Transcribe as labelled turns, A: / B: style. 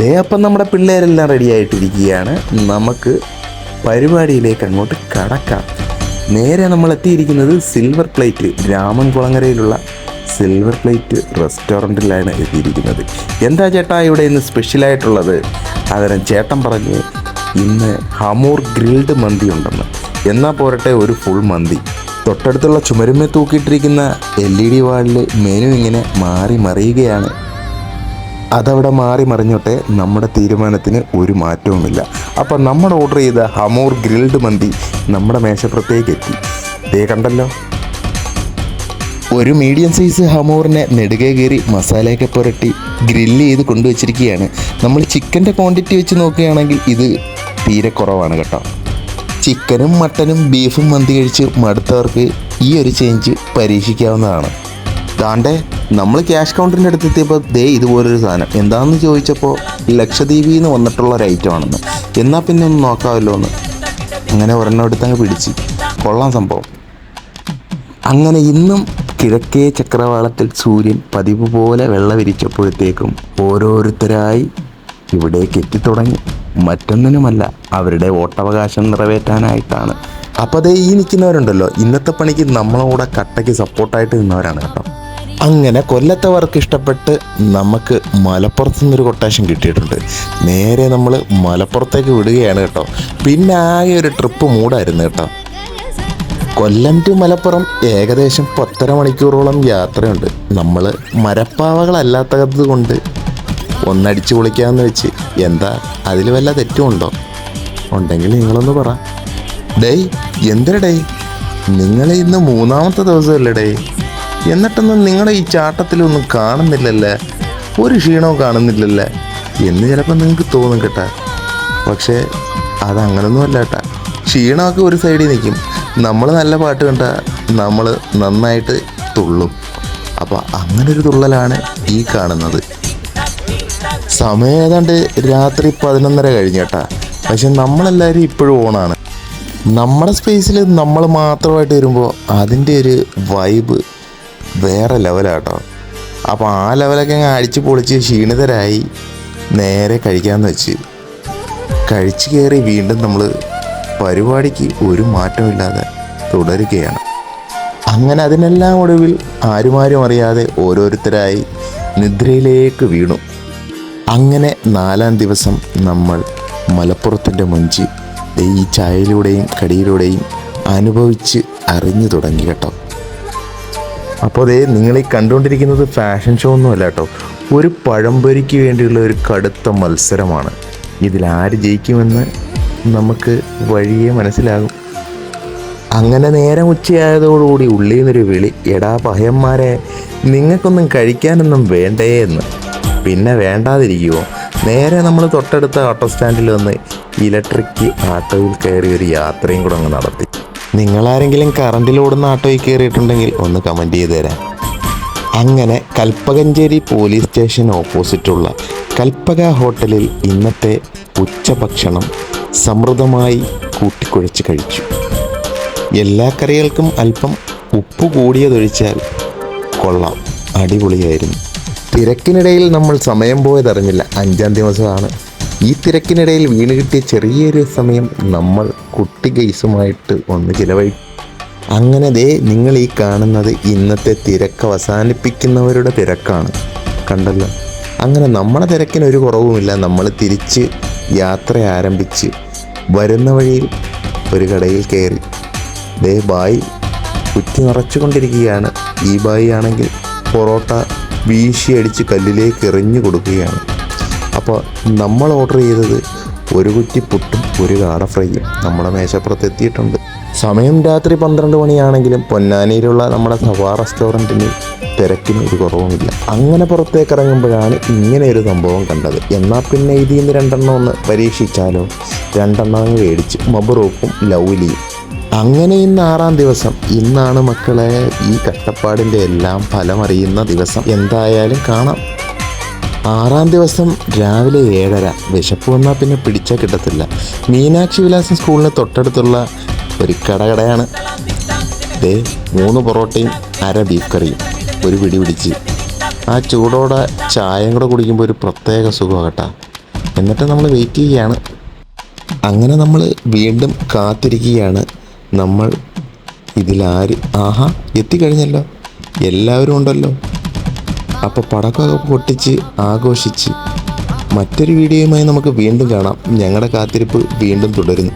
A: ദേ അപ്പം നമ്മുടെ പിള്ളേരെല്ലാം റെഡി ആയിട്ടിരിക്കുകയാണ്. നമുക്ക് പരിപാടിയിലേക്ക് അങ്ങോട്ട് കടക്കാം. നേരെ നമ്മൾ എത്തിയിരിക്കുന്നത് സിൽവർ പ്ലേറ്റ് രാമൻകുളങ്ങരയിലുള്ള സിൽവർ പ്ലേറ്റ് റെസ്റ്റോറന്റിലാണ് എത്തിയിരിക്കുന്നത്. എന്താ ചേട്ടാ ഇവിടെ ഇന്ന് സ്പെഷ്യലായിട്ടുള്ളത് അതിന് ചേട്ടൻ പറഞ്ഞ് ഇന്ന് ഹമൂർ ഗ്രിൽഡ് മന്തി ഉണ്ടെന്ന്. എന്നാൽ പോരട്ടെ ഒരു ഫുൾ മന്തി. തൊട്ടടുത്തുള്ള ചുമരുമേ തൂക്കിയിട്ടിരിക്കുന്ന എൽ ഇ ഡി വാളിൽ മെനു ഇങ്ങനെ മാറി മറിയുകയാണ്. അതവിടെ മാറി മറിഞ്ഞോട്ടെ നമ്മുടെ തീരുമാനത്തിന് ഒരു മാറ്റവുമില്ല. അപ്പം നമ്മൾ ഓർഡർ ചെയ്ത ഹമൂർ ഗ്രിൽഡ് മന്തി നമ്മുടെ മേശപ്പുറത്തേക്ക് എത്തി ദേ കണ്ടല്ലോ. ഒരു മീഡിയം സൈസ് ഹമൂറിനെ നെടുകെ കയറി മസാലയൊക്കെ പുരട്ടി ഗ്രില്ല് ചെയ്ത് കൊണ്ടുവച്ചിരിക്കുകയാണ്. നമ്മൾ ചിക്കന്റെ ക്വാണ്ടിറ്റി വെച്ച് നോക്കുകയാണെങ്കിൽ ഇത് തീരെ കുറവാണ് കേട്ടോ. ചിക്കനും മട്ടനും ബീഫും മന്തി കഴിച്ച് മടുത്തവർക്ക് ഈ ഒരു ചേഞ്ച് പരീക്ഷിക്കാവുന്നതാണ്. ദാണ്ടേ നമ്മൾ ക്യാഷ് കൗണ്ടറിന്റെ അടുത്ത് എത്തിയപ്പോൾ ദേ ഇതുപോലൊരു സാധനം. എന്താണെന്ന് ചോദിച്ചപ്പോൾ ലക്ഷദ്വീപിൽ നിന്ന് വന്നിട്ടുള്ള ഒരു ഐറ്റം ആണെന്ന്. എന്നാൽ പിന്നെ ഒന്ന് നോക്കാമല്ലോ എന്ന്. അങ്ങനെ ഒരെണ്ണം എടുത്തങ്ങ് പിടിച്ച്. കൊള്ളാം സംഭവം. അങ്ങനെ ഇന്നും കിഴക്കേ ചക്രവാളത്തിൽ സൂര്യൻ പതിവ് പോലെ വെള്ളവിരിച്ചപ്പോഴത്തേക്കും ഓരോരുത്തരായി ഇവിടേക്ക് എത്തിത്തുടങ്ങി മറ്റൊന്നിനുമല്ല അവരുടെ വോട്ടവകാശം നിറവേറ്റാനായിട്ടാണ്. അപ്പോൾ അതേ ഈ നിൽക്കുന്നവരുണ്ടല്ലോ. ഇന്നത്തെ പണിക്ക് നമ്മളോടെ കട്ടയ്ക്ക് സപ്പോർട്ടായിട്ട് നിന്നവരാണ് കേട്ടോ. അങ്ങനെ കൊല്ലത്തെ വർക്ക് ഇഷ്ടപ്പെട്ട് നമുക്ക് മലപ്പുറത്തു നിന്നൊരു കൊട്ടേഷൻ കിട്ടിയിട്ടുണ്ട്. നേരെ നമ്മൾ മലപ്പുറത്തേക്ക് വിടുകയാണ് കേട്ടോ. പിന്നെ ആകെ ഒരു ട്രിപ്പ് മൂടായിരുന്നു കേട്ടോ. കൊല്ലം ടു മലപ്പുറം ഏകദേശം പത്തര മണിക്കൂറോളം യാത്രയുണ്ട്. നമ്മൾ മരപ്പാവകളല്ലാത്തത് കൊണ്ട് ഒന്നടിച്ച് പൊളിക്കാമെന്ന് വെച്ച് എന്താ അതിൽ വല്ല തെറ്റുമുണ്ടോ ഉണ്ടെങ്കിൽ നിങ്ങളൊന്ന് പറ. ഡേയ് എന്തിനാ ഡേയ്? നിങ്ങൾ ഇന്ന് മൂന്നാമത്തെ ദിവസമല്ലേ ഡേയ്? എന്നിട്ടൊന്നും നിങ്ങളുടെ ഈ ചാട്ടത്തിലൊന്നും കാണുന്നില്ലല്ലേ? ഒരു ക്ഷീണവും കാണുന്നില്ലല്ലേ? എന്ന് ചിലപ്പോൾ നിങ്ങൾക്ക് തോന്നും കേട്ടാ. പക്ഷേ അതങ്ങനൊന്നും അല്ല കേട്ടാ. ക്ഷീണമൊക്കെ ഒരു സൈഡിൽ നിൽക്കും. നമ്മൾ നല്ല പാട്ട് കണ്ട നമ്മൾ നന്നായിട്ട് തുള്ളും. അപ്പോൾ അങ്ങനൊരു തുള്ളലാണ് ഈ കാണുന്നത്. സമയം ഏതാണ്ട് രാത്രി പതിനൊന്നര കഴിഞ്ഞേട്ടാ പക്ഷെ നമ്മളെല്ലാവരും ഇപ്പോഴും ഓണാണ്. നമ്മുടെ സ്പേസിൽ നമ്മൾ മാത്രമായിട്ട് വരുമ്പോൾ അതിന്റെ ഒരു വൈബ് വേറെ ലെവലാട്ടോ അപ്പോൾ ആ ലെവലൊക്കെ അങ്ങ് അടിച്ച് പൊളിച്ച് ക്ഷീണിതരായി നേരെ കഴിക്കാമെന്ന് വെച്ച്. കഴിച്ചു കയറി വീണ്ടും നമ്മൾ പരിപാടിക്ക് ഒരു മാറ്റമില്ലാതെ തുടരുകയാണ്. അങ്ങനെ അതിനെല്ലാം ഒടുവിൽ ആരുമാരും അറിയാതെ ഓരോരുത്തരായി നിദ്രയിലേക്ക് വീണു. അങ്ങനെ നാലാം ദിവസം നമ്മൾ മലപ്പുറത്തിന്റെ മുഞ്ചി ഈ ചായയിലൂടെയും കടിയിലൂടെയും അനുഭവിച്ച് അറിഞ്ഞു തുടങ്ങി കേട്ടോ. അപ്പോൾ അതേ നിങ്ങൾ ഈ കണ്ടുകൊണ്ടിരിക്കുന്നത് ഫാഷൻ ഷോ ഒന്നുമല്ല കേട്ടോ. ഒരു പഴംപൊരിക്ക് വേണ്ടിയുള്ള ഒരു കടുത്ത മത്സരമാണ്. ഇതിൽ ആര് ജയിക്കുമെന്ന് നമുക്ക് വഴിയെ മനസ്സിലാകും. അങ്ങനെ നേരം ഉച്ചയായതോടുകൂടി ഉള്ളിൽ നിന്നൊരു വിളി എടാ പഹയന്മാരെ നിങ്ങൾക്കൊന്നും കഴിക്കാനൊന്നും വേണ്ടേ എന്ന്. പിന്നെ വേണ്ടാതിരിക്കുമോ നേരെ നമ്മൾ തൊട്ടടുത്ത ഓട്ടോ സ്റ്റാൻഡിൽ വന്ന് ഇലക്ട്രിക് ആട്ടോയിൽ കയറി ഒരു യാത്രയും കൂടെ അങ്ങ് നടത്തി. നിങ്ങളാരെങ്കിലും കറണ്ടിൽ ഓടുന്ന ഓട്ടോയിൽ കയറിയിട്ടുണ്ടെങ്കിൽ ഒന്ന് കമന്റ് ചെയ്ത് തരാം. അങ്ങനെ കൽപ്പകഞ്ചേരി പോലീസ് സ്റ്റേഷൻ ഓപ്പോസിറ്റുള്ള കൽപ്പക ഹോട്ടലിൽ ഇന്നത്തെ ഉച്ചഭക്ഷണം സമൃദ്ധമായി കൂട്ടിക്കുഴച്ച് കഴിച്ചു. എല്ലാ കറികൾക്കും അല്പം ഉപ്പ് കൂടിയതൊഴിച്ചാൽ കൊള്ളാം. അടിപൊളിയായിരുന്നു. തിരക്കിനിടയിൽ നമ്മൾ സമയം പോയതറിഞ്ഞില്ല. അഞ്ചാം ദിവസമാണ്. ഈ തിരക്കിനിടയിൽ വീണ് കിട്ടിയ ചെറിയൊരു സമയം നമ്മൾ കുട്ടി ഗെയ്സുമായിട്ട് ഒന്ന് ചിലവഴി. അങ്ങനെ ദേ നിങ്ങൾ ഈ കാണുന്നത് ഇന്നത്തെ തിരക്ക് അവസാനിപ്പിക്കുന്നവരുടെ തിരക്കാണ്. കണ്ടല്ലോ? അങ്ങനെ നമ്മുടെ തിരക്കിന് ഒരു കുറവുമില്ല. നമ്മൾ തിരിച്ച് യാത്ര ആരംഭിച്ച് വരുന്ന വഴിയിൽ ഒരു കടയിൽ കയറി. ദേ ബായി കുറ്റി നിറച്ചുകൊണ്ടിരിക്കുകയാണ്. ഈ ബായി ആണെങ്കിൽ പൊറോട്ട വീശിയടിച്ച് കല്ലിലേക്ക് എറിഞ്ഞു കൊടുക്കുകയാണ്. അപ്പോൾ നമ്മൾ ഓർഡർ ചെയ്തത് ഒരു കുറ്റി പുട്ടും ഒരു കാട ഫ്രൈയും നമ്മുടെ മേശപ്പുറത്ത് എത്തിയിട്ടുണ്ട്. സമയം രാത്രി പന്ത്രണ്ട് മണിയാണെങ്കിലും പൊന്നാനിയിലുള്ള നമ്മുടെ സവാ റെസ്റ്റോറന്റിന് തിരക്കിന് ഒരു കുറവുമില്ല. അങ്ങനെ പുറത്തേക്ക് ഇറങ്ങുമ്പോഴാണ് ഇങ്ങനെ ഒരു സംഭവം കണ്ടത്. എന്നാൽ പിന്നെ ഇതിൽ നിന്ന് രണ്ടെണ്ണം ഒന്ന് പരീക്ഷിച്ചാലോ? രണ്ടെണ്ണം മേടിച്ച് മബറൂപ്പും ലൗലിയും. അങ്ങനെ ഇന്ന് ആറാം ദിവസം. ഇന്നാണ് മക്കളെ ഈ കഷ്ടപ്പാടിന്റെ എല്ലാം ഫലമറിയുന്ന ദിവസം. എന്തായാലും കാണാം. ആറാം ദിവസം രാവിലെ ഏഴര. വിശപ്പ് വന്നാൽ പിന്നെ പിടിച്ചാൽ കിട്ടത്തില്ല. മീനാക്ഷി വിലാസം സ്കൂളിന് തൊട്ടടുത്തുള്ള ഒരു കടകടയാണ്. ദേ മൂന്ന് പൊറോട്ടയും അര ബീഫ് കറിയും ഒരു പിടി പിടിച്ച്. ആ ചൂടോടെ ചായയും കൂടെ കുടിക്കുമ്പോൾ ഒരു പ്രത്യേക സുഖമാകട്ടെ. എന്നിട്ട് നമ്മൾ വെയിറ്റ് ചെയ്യുകയാണ്. അങ്ങനെ നമ്മൾ വീണ്ടും കാത്തിരിക്കുകയാണ്. നമ്മൾ ഇതിലാര്? ആഹാ എത്തിക്കഴിഞ്ഞല്ലോ. എല്ലാവരും ഉണ്ടല്ലോ. അപ്പോൾ പടക്കമൊക്കെ പൊട്ടിച്ച് ആഘോഷിച്ച് മറ്റൊരു വീഡിയോയുമായി നമുക്ക് വീണ്ടും കാണാം. ഞങ്ങളുടെ കാത്തിരിപ്പ് വീണ്ടും തുടരുന്നു.